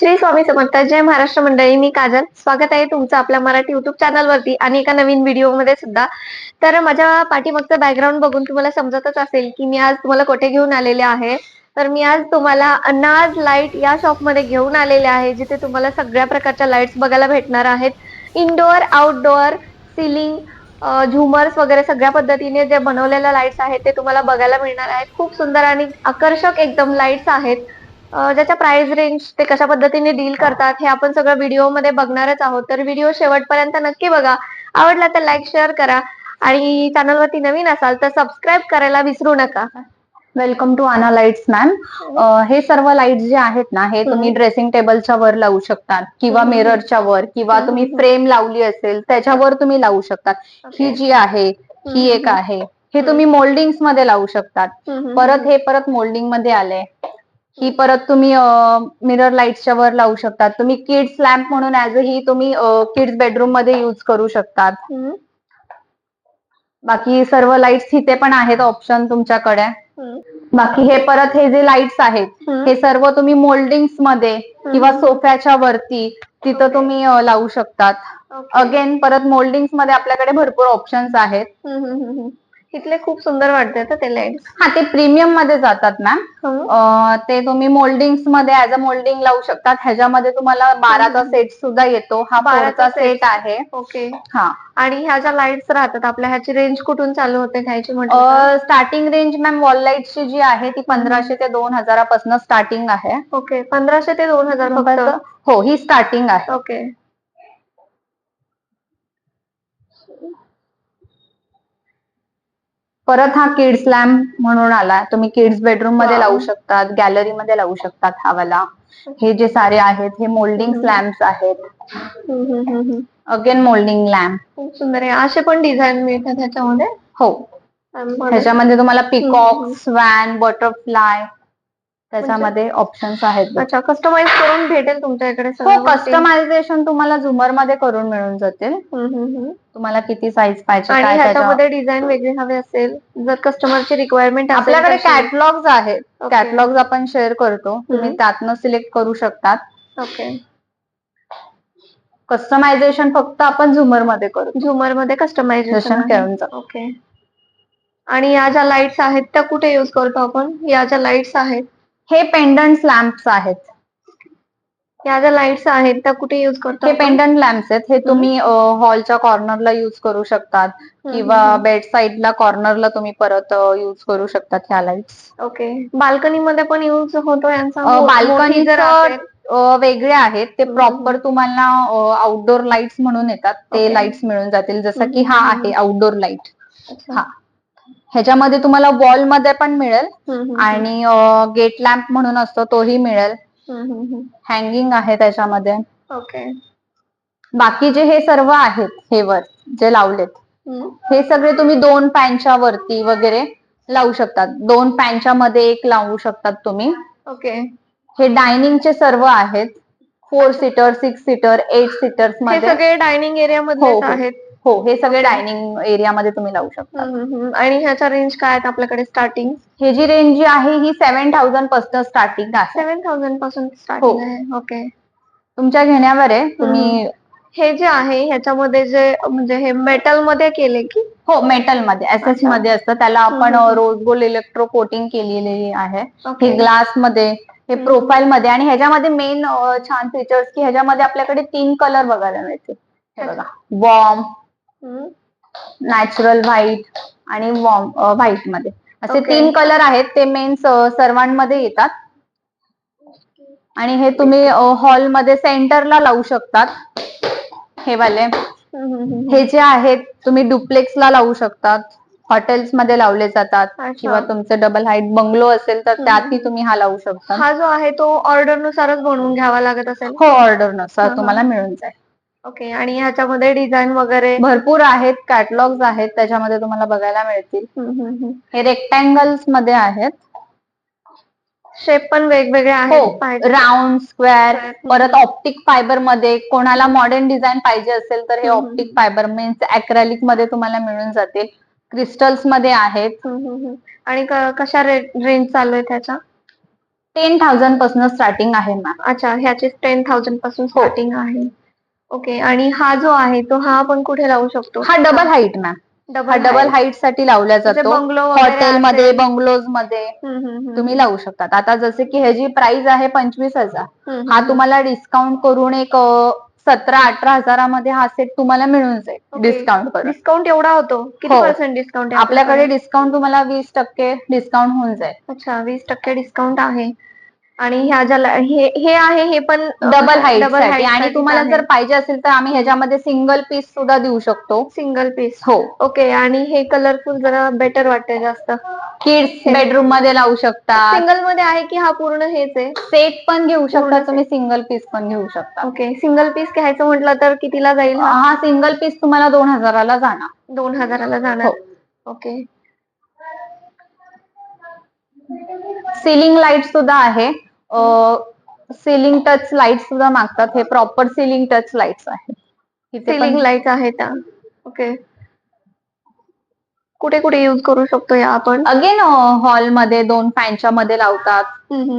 श्री स्वामी समर्थ. जय महाराष्ट्र मंडळी मी काजल. स्वागत आहे तुमचं आपल्या मराठी युट्यूब चॅनल वरती आणि एका नवीन व्हिडिओमध्ये सुद्धा. तर माझ्या पाठीमागचं बॅकग्राऊंड बघून तुम्हाला समजतच असेल की मी आज तुम्हाला कुठे घेऊन आलेले आहे. तर मी आज तुम्हाला अनाज लाइट या शॉपमध्ये घेऊन आलेले आहे जिथे तुम्हाला सगळ्या प्रकारच्या लाईट्स बघायला भेटणार आहेत. इनडोअर आउटडोअर सिलिंग झुमर्स वगैरे सगळ्या पद्धतीने जे बनवलेल्या लाईट्स आहेत ते तुम्हाला बघायला मिळणार आहेत. खूप सुंदर आणि आकर्षक एकदम लाईट्स आहेत. ज्याच्या प्राइस रेंज ते कशा पद्धतीने डील करतात हे आपण सगळं व्हिडिओमध्ये बघणारच आहोत. तर व्हिडिओ शेवटपर्यंत नक्की बघा. आवडला तर लाईक शेअर करा. आणि channel वरती नवीन असाल तर सबस्क्राईब करायला विसरू नका. Welcome to Aana lights ma'am हे सर्व लाईट्स जे आहेत ना हे तुम्ही ड्रेसिंग टेबलच्या वर लावू शकतात किंवा. मिररच्या वर किंवा. तुम्ही फ्रेम लावली असेल त्याच्यावर तुम्ही लावू शकतात. ही जी आहे ही एक आहे. हे तुम्ही मोल्डिंगमध्ये लावू शकतात. परत हे परत मोल्डिंगमध्ये आले ही परत तुम्ही मिरर लाईट्सच्या वर लावू शकतात तुम्ही किड्स लॅम्प म्हणून ऍज ही तुम्ही किड्स बेडरूममध्ये युज करू शकतात. बाकी सर्व लाईट्स इथे पण आहेत ऑप्शन तुमच्याकडे. बाकी हे परत हे जे लाईट्स आहेत. हे सर्व तुम्ही मोल्डिंग्समध्ये किंवा सोफ्याच्या वरती तिथं तुम्ही अं, लावू शकतात. अगेन परत मोल्डिंग्समध्ये आपल्याकडे भरपूर ऑप्शन्स आहेत. इथले खूप सुंदर वाटतात हं ते लाईट्स हा ते प्रीमियममध्ये जातात मॅम ते तुम्ही मोल्डिंग्समध्ये ऍज अ मोल्डिंग लावू शकतात. ह्याच्यामध्ये तुम्हाला बाराचा सेट सुद्धा येतो. हा बाराचा. सेट आहे. ओके. हा. आणि ह्या ज्या लाईट्स राहतात आपल्या ह्याची रेंज कुठून चालू होते घ्यायची म्हटलं स्टार्टिंग रेंज मॅम वॉल लाईटची जी आहे ती पंधराशे ते दोन हजारापासून स्टार्टिंग आहे. ओके पंधराशे ते दोन हजार हो ही स्टार्टिंग आहे. ओके. परत हा किड्स लॅम्प म्हणून आला तुम्ही किड्स बेडरूममध्ये. लावू शकतात गॅलरी मध्ये लावू शकतात हा वाला हे जे सारे आहेत हे मोल्डिंग. लॅम्प्स आहेत. अगेन मोल्डिंग लॅम्प खूप सुंदर आहे असे पण डिझाईन मिळतात ह्याच्यामध्ये हो. ह्याच्यामध्ये तुम्हाला पिकॉक. स्वॅन बटरफ्लाय त्याच्यामध्ये ऑप्शन्स आहेत. अच्छा कस्टमाइज करून भेटेल तुमच्या इकडे हो गोष्टी? कस्टमायझेशन तुम्हाला झुमरमध्ये करून मिळून जातील हम्म, हम्म, हम्म. तुम्हाला किती साईज पाहिजे आणि काय त्याच्या ह्याच्यामध्ये डिझाईन वेगळी हवी असेल जर कस्टमरची रिक्वायरमेंट आपल्याकडे कॅटलॉग्स आहेत Okay. कॅटलॉग्स आपण शेअर करतो तुम्ही हम्म. त्यातनं सिलेक्ट करू शकतात ओके कस्टमायझेशन फक्त आपण झुमरमध्ये करू झुमरमध्ये कस्टमायझेशन करून जातो. ओके आणि या ज्या लाईट्स आहेत त्या कुठे युज करतो आपण या ज्या लाईट्स आहेत हे पेंडंट लॅम्प्स आहेत या ज्या लाईट्स आहेत त्या कुठे युज करतो हे? पेंडंट लॅम्प्स आहेत हे तुम्ही हॉलच्या कॉर्नरला युज करू शकतात किंवा. बेड साईडला कॉर्नरला तुम्ही परत युज करू शकतात ह्या लाईट्स ओके बाल्कनी मध्ये पण युज होतो यांचा बाल्कनी जर वेगळे आहेत ते. प्रॉपर तुम्हाला आउटडोर लाईट्स म्हणून येतात ते. लाईट्स मिळून जातील जसं की हा. आहे आउटडोर लाइट. हा ह्याच्यामध्ये तुम्हाला वॉलमध्ये पण मिळेल आणि गेट लॅम्प म्हणून असतो तोही मिळेल. हँगिंग आहे त्याच्यामध्ये. ओके बाकीचे हे सर्व आहेत हे वर जे लावलेत. हे सगळे तुम्ही दोन पॅनच्या वरती वगैरे लावू शकतात. दोन पॅनच्या मध्ये एक लावू शकतात तुम्ही. ओके हे डायनिंगचे सर्व आहेत. Four seater six seater eight seaters हे मध्ये. सगळे डायनिंग एरिया हो, हो. आहेत. हो हे सगळे डायनिंग एरियामध्ये तुम्ही लावू शकता. आणि ह्याच्या रेंज काय आहेत आपल्याकडे स्टार्टिंग हे जी रेंज जी आहे ही सेव्हन थाउजंडपासून स्टार्टिंग आहे सेव्हन थाउजंडपासून हो. स्टार्टिंग आहे ओके तुमच्या घेण्यावर आहे तुम्ही हे जे आहे ह्याच्यामध्ये जे म्हणजे हे मेटलमध्ये केले की हो मेटलमध्ये एस एस अच्छा. मध्ये असतं त्याला आपण. रोज गोल्ड इलेक्ट्रो कोटिंग केलेली आहे. हे ग्लासमध्ये हे. प्रोफाईल मध्ये आणि ह्याच्यामध्ये मेन छान फीचर्स की ह्याच्यामध्ये आपल्याकडे तीन कलर बघायला मिळतील हे बघा वॉर्म. नॅचरल व्हाईट आणि वॉर्म व्हाईटमध्ये. असे. तीन कलर आहेत. ते मेन सर्वांमध्ये येतात. आणि हे तुम्ही हॉलमध्ये सेंटरला लावू शकतात. हे वाले. हे जे आहेत तुम्ही डुप्लेक्सला लावू शकतात. हॉटेल्समध्ये लावले जातात. किंवा तुमचं डबल हाईट बंगलो असेल तर. त्यातही तुम्ही हा लावू शकता. हा जो आहे तो ऑर्डर नुसारच बनवून घ्यावा लागत असेल? हो ऑर्डरनुसार. तुम्हाला मिळून जाईल. ओके आणि ह्याच्यामध्ये डिझाईन वगैरे भरपूर आहेत कॅटलॉग्स आहेत त्याच्यामध्ये तुम्हाला बघायला मिळतील. हे रेक्टँगल्समध्ये आहेत शेप पण वेगवेगळे हो आहेत राऊंड स्क्वेअर Square. परत ऑप्टिक फायबरमध्ये कोणाला मॉडर्न डिझाईन पाहिजे असेल तर हे. ऑप्टिक फायबर मीन्स अक्रॅलिकमध्ये तुम्हाला मिळून जातील क्रिस्टल्समध्ये आहेत. आणि कशा रेंज चालू आहे त्याच्या टेन थाउजंडपासून स्टार्टिंग आहे मॅम अच्छा ह्याचे टेन थाउजंडपासून हो. स्टार्टिंग आहे ओके आणि हा जो आहे तो हा आपण कुठे लावू शकतो? हा डबल हाईट मॅम हा डबल डबल हाईटसाठी लावला जातो. बंगलो वगैरे हॉटेलमध्ये असेल. बंगलोजमध्ये तुम्ही लावू शकतात. आता जसे की ह्याची प्राइस आहे पंचवीस हजार. हा तुम्हाला डिस्काउंट करून एक सतरा अठरा हजारामध्ये हा सेट तुम्हाला मिळून जाईल. डिस्काउंट करून. डिस्काउंट एवढा होतो? किती हो. पर्सेंट डिस्काउंट आपल्याकडे डिस्काउंट तुम्हाला वीस टक्के डिस्काउंट होऊन जाईल. अच्छा वीस टक्के डिस्काउंट आहे. आणि ह्या ज्याला हे हे आहे हे पण डबल हाईटसाठी. आणि तुम्हाला जर पाहिजे असेल तर आम्ही ह्याच्यामध्ये सिंगल पीस सुद्धा देऊ शकतो. सिंगल पीस हो. ओके आणि हे कलरफुल जरा बेटर वाटते जास्त. किड्स बेडरूममध्ये लावू शकता सिंगलमध्ये आहे की हा पूर्ण हेच आहे? सेट पण घेऊ शकता. तुम्ही सिंगल पीस पण घेऊ शकता. ओके सिंगल पीस घ्यायचं म्हटलं तर कितीला जाईल हा? हा सिंगल पीस तुम्हाला दोन हजाराला जाणार. दोन हजाराला जाणार. हो. ओके सिलिंग लाइट सुद्धा आहे. सिलिंग टच लाइट सुद्धा मागतात. हे प्रॉपर सिलिंग टच लाईट्स आहे इथे सिलिंग लाइट आहे त्या ओके कुठे कुठे युज करू शकतो या आपण? अगेन हॉलमध्ये दोन फॅनच्या मध्ये लावतात.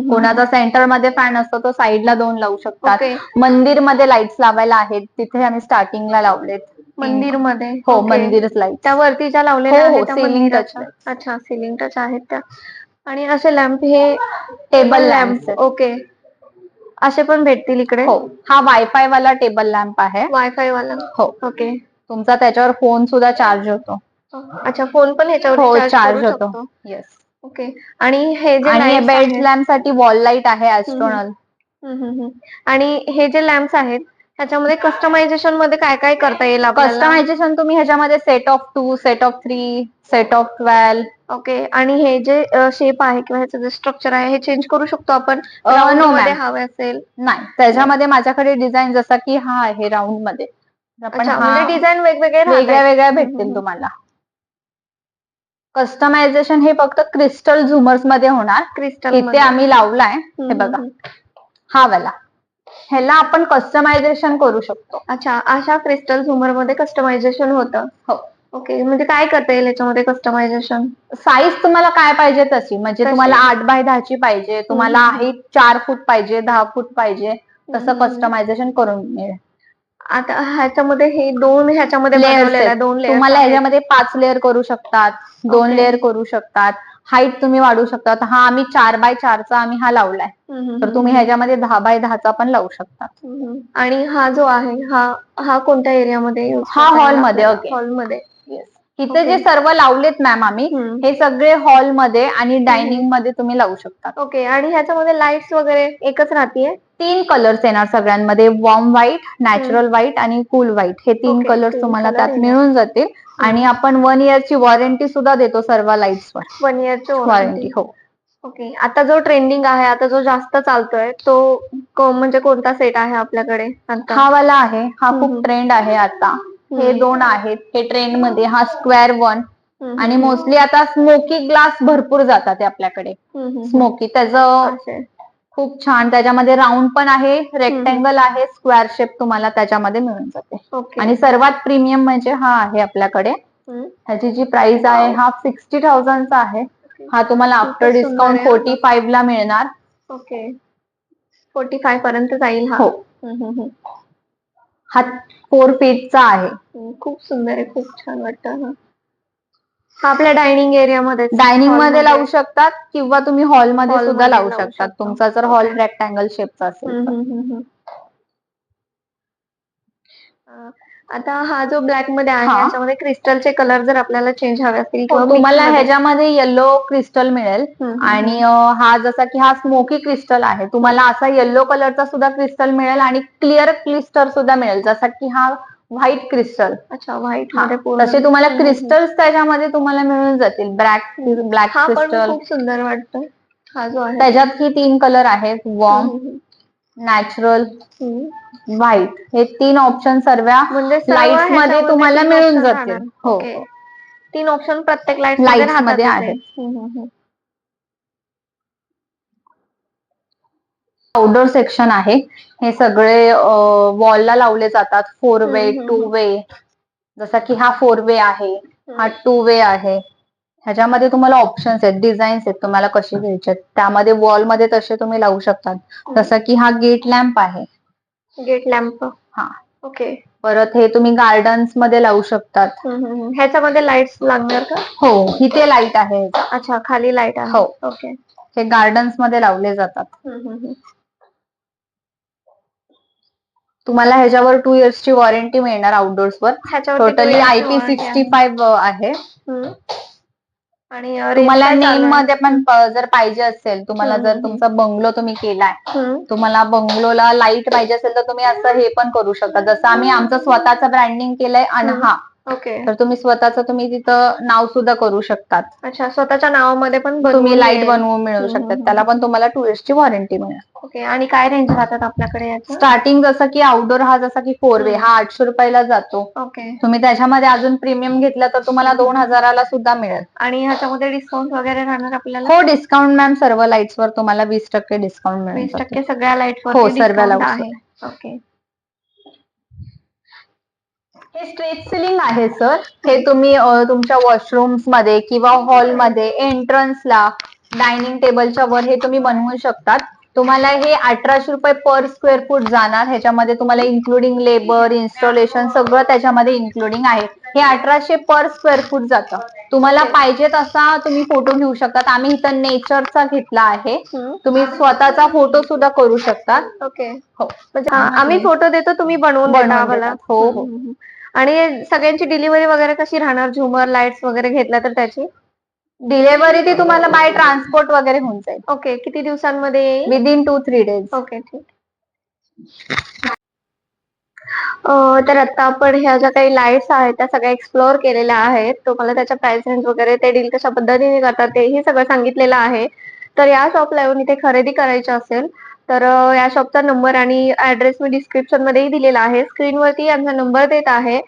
कोणाचा सेंटरमध्ये फॅन असतो तो साईडला दोन लावू शकतात. मंदिरमध्ये लाईट्स लावायला आहेत. तिथे आम्ही स्टार्टिंगला लावलेत. मंदिरमध्ये. हो मंदिर लाइट त्या वरती ज्या लावलेल्या आहेत मंदिराच्या. touch अच्छा सिलिंग टच आहेत त्या. आणि असे लॅम्प हे टेबल लॅम्प लॅम्प ओके. असे पण भेटतील इकडे? हो. हा वायफाय वाला टेबल लॅम्प आहे. वायफाय वाला? हो. ओके. तुमचा त्याच्यावर फोन सुद्धा चार्ज होतो. अच्छा फोन पण हो ह्याच्यावर चार्ज होतो. Yes okay. आणि हे जे आणि lights बेड लॅम्पसाठी वॉल लाइट आहे ऍस्ट्रोनल हम्म, हम्म, हम्म. आणि हे जे लॅम्प्स आहेत त्याच्यामध्ये कस्टमायझेशनमध्ये काय काय करता येईल कस्टमायझेशन तुम्ही ह्याच्यामध्ये set of two set of three set of twelve okay आणि हे जे शेप आहे किंवा ह्याचं जे स्ट्रक्चर आहे हे चेंज करू शकतो आपण? मध्ये ma'am. हवे असेल? नाही. त्याच्यामध्ये माझ्याकडे डिझाईन जसा की हा आहे राऊंडमध्ये. हा म्हणजे डिझाईन वेगवेगळे वेगळ्या वेगळ्या भेटतील. तुम्हाला. कस्टमायझेशन हे फक्त क्रिस्टल झुमर्समध्ये होणार. क्रिस्टल इथे आम्ही लावलाय हे बघा. हा वाला. ह्याला आपण कस्टमायझेशन करू शकतो. अच्छा अशा क्रिस्टल झुमरमध्ये कस्टमायझेशन होतं? हो. ओके म्हणजे काय करता येईल याच्यामध्ये कस्टमायझेशन साईज तुम्हाला काय पाहिजे तशी म्हणजे तशी. तुम्हाला आठ बाय दहाची पाहिजे तुम्हाला. आहे चार फूट पाहिजे दहा फूट पाहिजे तसं हम्म. कस्टमायझेशन करून मिळेल आता ह्याच्यामध्ये हे दोन ह्याच्यामध्ये Layers बनवलेलं आहे आहेत. दोन लेअर तुम्हाला ह्याच्यामध्ये पाच लेअर करू शकतात दोन Okay. लेअर करू शकतात हाईट तुम्ही वाढवू शकतात हा आम्ही चार बाय चारचा आम्ही हा लावलाय तर तुम्ही ह्याच्यामध्ये दहा बाय दहाचा पण लावू शकता आणि हा जो आहे हा हा कोणत्या एरियामध्ये हा hall मध्ये, okay. हॉलमध्ये इथे. जे सर्व लावलेत मॅम आम्ही. हे सगळे हॉलमध्ये आणि डायनिंगमध्ये तुम्ही लावू शकता. ओके आणि ह्याच्यामध्ये लाईट्स वगैरे एकच राहतीये? तीन कलर्स येणार सगळ्यांमध्ये वॉर्म व्हाईट नॅचरल व्हाईट आणि कूल व्हाईट हे तीन कलर्स तुम्हाला त्यात. मिळून जातील. आणि आपण वन इयरची वॉरंटी सुद्धा देतो सर्व लाईट्स वर. वन इयरची वॉरंटी हो. ओके आता जो ट्रेंडिंग आहे आता जो जास्त चालतोय तो म्हणजे कोणता सेट आहे आपल्याकडे हा वाला आहे. हा. खूप ट्रेंड आहे आता. हे. दोन आहेत हे ट्रेंडमध्ये हा स्क्वेअर वन आणि मोस्टली आता स्मोकी ग्लास भरपूर जातात आपल्याकडे. स्मोकी त्याचं. खूप छान त्याच्यामध्ये राऊंड पण आहे रेक्टँगल आहे स्क्वेअर शेप तुम्हाला त्याच्यामध्ये मिळून जाते. आणि सर्वात प्रीमियम म्हणजे हा आहे आपल्याकडे. ह्याची जी प्राइस आहे हा सिक्स्टी थाउजंडचा आहे. हा तुम्हाला आफ्टर डिस्काउंट. फोर्टी फाईव्ह ला मिळणार. ओके. फोर्टी फाय पर्यंत जाईल हा. हो फोर फीटचा आहे खूप सुंदर आहे खूप छान वाटतं हा हा आपल्या डायनिंग एरियामध्ये डायनिंगमध्ये लावू शकतात किंवा तुम्ही हॉलमध्ये Hall सुद्धा मध्ये लावू लावू शकतात शकतो. तुमचा जर हॉल. रेक्टँगल शेपचा असेल तर. आता हा जो ब्लॅकमध्ये आहे हा. याच्यामध्ये क्रिस्टलचे कलर जर आपल्याला चेंज हवे असतील हो, किंवा तुम्हाला मध्ये- ह्याच्यामध्ये येलो क्रिस्टल मिळेल. हम्म, हम्म, आणि अं, हा जसा की हा स्मोकी क्रिस्टल आहे. तुम्हाला असा येलो कलरचा सुद्धा क्रिस्टल मिळेल आणि क्लिअर क्रिस्टल सुद्धा मिळेल जसा की हा व्हाईट क्रिस्टल अच्छा व्हाईटमध्ये पूर्ण. तसे तुम्हाला हम्म, हम्म, क्रिस्टल्स त्याच्यामध्ये तुम्हाला मिळून जातील. ब्लॅक. ब्लॅक हा पण क्रिस्टल खूप सुंदर वाटतो हा जो आहे. त्याच्यात ही तीन कलर आहेत. वॉर्म हम्म, नॅचरल हम्म. व्हाईट हे तीन ऑप्शन सर्व म्हणजे सर्व लाईट्समध्ये ह्याच्यामध्ये तुम्हाला तीन मिळून option जातील राहणार. हो Okay. हो. तीन ऑप्शन प्रत्येक लाइट Lights मध्ये. आहेत. आउटडोर सेक्शन आहे हे सगळे वॉलला लावले जातात फोर वे हम्म, हम्म, टू हम्म. वे जसा की हा फोर वे आहे हा टू वे आहे ह्याच्यामध्ये तुम्हाला ऑप्शन्स आहेत डिझाईन्स आहेत तुम्हाला कसे घ्यायचे आहेत त्यामध्ये वॉलमध्ये तसे तुम्ही लावू शकतात जसं की हा गेट लॅम्प आहे गेट लॅम्प. हा. ओके. परत हे तुम्ही गार्डन्समध्ये लावू शकतात. ह्याच्यामध्ये लाईट्स लागणार का? हो इथे लाइट आहे अच्छा खाली लाइट आहे. हो. ओके. हे गार्डन्समध्ये लावले जातात. तुम्हाला ह्याच्यावर टू इयर्सची वॉरंटी मिळणार आउटडोर्स वर. Totally two years I P warranty sixty. Five आहे. आणि तुम्हाला नेम? मध्ये पण जर पाहिजे असेल तुम्हाला जर तुमचा बंगलो तुम्ही केलाय. तुम्हाला बंगलोला लाइट पाहिजे असेल तर तुम्ही असं हे पण करू शकता जसं आम्ही आमचं स्वतःचं ब्रँडिंग केलंय अनहा ओके तर तुम्ही स्वतःचं तुम्ही तिथं नाव सुद्धा करू शकतात. अच्छा स्वतःच्या नावामध्ये पण बनवून तुम्ही लाइट मिळेल. बनवून मिळवू हम्म, शकतात. हम्म, त्याला पण तुम्हाला टू इयर्सची वॉरंटी मिळेल. ओके आणि काय रेंज राहतात आपल्याकडे याचं? स्टार्टिंग जसं की आउटडोर हा जसा की फोर वे. हा आठशे रुपयाला जातो. ओके तुम्ही त्याच्यामध्ये अजून प्रीमियम घेतला तर तुम्हाला दोन हजाराला सुद्धा मिळेल. आणि ह्याच्यामध्ये डिस्काउंट वगैरे राहणार आपल्याला? हो डिस्काउंट मॅम सर्व लाईट्स वर तुम्हाला वीस टक्के डिस्काउंट मिळेल वीस टक्के सगळ्या लाइट हो, सर्व आहे. ओके हे स्ट्रेट सिलिंग आहे सर हे तुम्ही तुमच्या वॉशरूम्समध्ये किंवा हॉलमध्ये एंट्रन्सला डायनिंग टेबलच्या वर हे तुम्ही बनवू शकतात. तुम्हाला हे अठराशे रुपये पर स्क्वेअर फूट जाणार. ह्याच्यामध्ये तुम्हाला इन्क्लुडिंग लेबर इन्स्टॉलेशन सगळं त्याच्यामध्ये इन्क्लुडिंग आहे. हे अठराशे पर स्क्वेअर फूट जातं. तुम्हाला पाहिजे तसा तुम्ही फोटो घेऊ शकतात. आम्ही इथं नेचरचा घेतला आहे. तुम्ही स्वतःचा फोटो सुद्धा करू शकता ओके हो. म्हणजे आम्ही फोटो देतो तुम्ही बनवून देतात. हो, हो. आणि सगळ्यांची डिलिव्हरी वगैरे कशी राहणार? झुमर लाईट्स वगैरे घेतला तर त्याची? डिलेव्हरी ती तुम्हाला बाय ट्रान्सपोर्ट वगैरे होऊन जाईल. ओके किती दिवसांमध्ये येईल? Within two three days okay ठीक. तर आता आपण ह्या ज्या काही लाईट्स आहेत त्या सगळ्या एक्सप्लोअर केलेल्या आहेत. तुम्हाला त्याच्या प्राइस रेंज वगैरे ते डील कशा पद्धतीने करतात तेही सगळं सांगितलेलं आहे. तर या शॉपला येऊन इथे खरेदी करायची असेल तर या शॉपचा नंबर आणि ऍड्रेस मी डिस्क्रिप्शन मध्येही दिलेला आहे. स्क्रीनवरती यांचा नंबर देत आहे.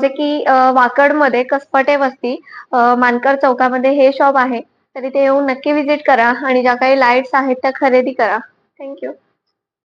जे की वाकडमध्ये कसपटे वस्ती मानकर चौकामध्ये हे शॉप आहे. तर इथे येऊन नक्की विजिट करा आणि ज्या काही लाईट्स आहेत त्या खरेदी करा. थँक्यू